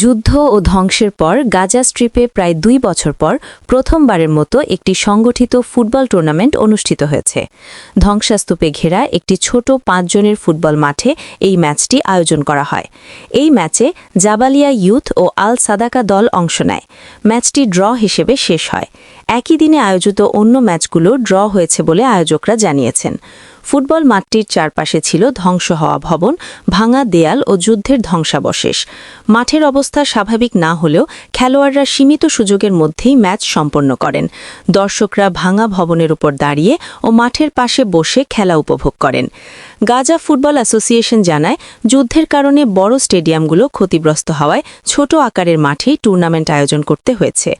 যুদ্ধ ও ধ্বংসের পর গাজা স্ট্রিপে প্রায় দুই বছর পর প্রথমবারের মতো একটি সংগঠিত ফুটবল টুর্নামেন্ট অনুষ্ঠিত হয়েছে। ধ্বংসাস্তূপে ঘেরা একটি ছোট পাঁচজনের ফুটবল মাঠে এই ম্যাচটি আয়োজন করা হয়। এই ম্যাচে জাবালিয়া ইউথ ও আল সাদাকা দল অংশ নেয়। ম্যাচটি ড্র হিসেবে শেষ হয়। একই দিনে আয়োজিত অন্য ম্যাচগুলো ড্র হয়েছে বলে আয়োজকরা জানিয়েছেন। ফুটবল মাঠটির চারপাশে ছিল ধ্বংস হওয়া ভবন, ভাঙা দেয়াল ও যুদ্ধের ধ্বংসাবশেষ। মাঠের অবস্থা স্বাভাবিক না হলেও খেলোয়াড়রা সীমিত সুযোগের মধ্যেই ম্যাচ সম্পন্ন করেন। দর্শকরা ভাঙা ভবনের উপর দাঁড়িয়ে ও মাঠের পাশে বসে খেলা উপভোগ করেন। গাজা ফুটবল অ্যাসোসিয়েশন জানায়, যুদ্ধের কারণে বড় স্টেডিয়ামগুলো ক্ষতিগ্রস্ত হওয়ায় ছোট আকারের মাঠেই টুর্নামেন্ট আয়োজন করতে হয়েছে।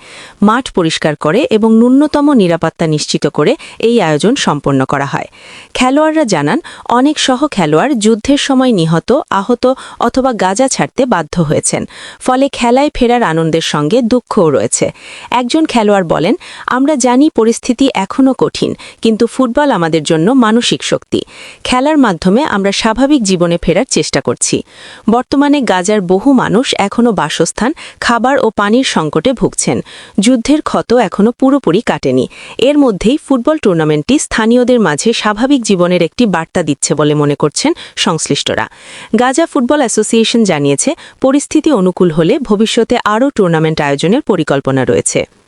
মাঠ পরিষ্কার করে এবং ন্যূনতম নিরাপত্তা নিশ্চিত করে এই আয়োজন সম্পন্ন করা হয়। খেলোয়াড়রা জানান, অনেক সহ খেলোয়াড় যুদ্ধের সময় নিহত, আহত অথবা গাজা ছাড়তে বাধ্য হয়েছেন। ফলে খেলায় ফেরার আনন্দের সঙ্গে দুঃখও রয়েছে। একজন খেলোয়াড় বলেন, আমরা জানি পরিস্থিতি এখনও কঠিন, কিন্তু ফুটবল আমাদের জন্য মানসিক শক্তি। খেলার আমরা স্বাভাবিক জীবনে ফেরার চেষ্টা করছি। বর্তমানে গাজার বহু মানুষ এখনও বাসস্থান, খাবার ও পানির সংকটে ভুগছেন। যুদ্ধের ক্ষত এখনও পুরোপুরি কাটেনি। এর মধ্যেই ফুটবল টুর্নামেন্টটি স্থানীয়দের মাঝে স্বাভাবিক জীবনের একটি বার্তা দিচ্ছে বলে মনে করছেন সংশ্লিষ্টরা। গাজা ফুটবল অ্যাসোসিয়েশন জানিয়েছে, পরিস্থিতি অনুকূল হলে ভবিষ্যতে আরও টুর্নামেন্ট আয়োজনের পরিকল্পনা রয়েছে।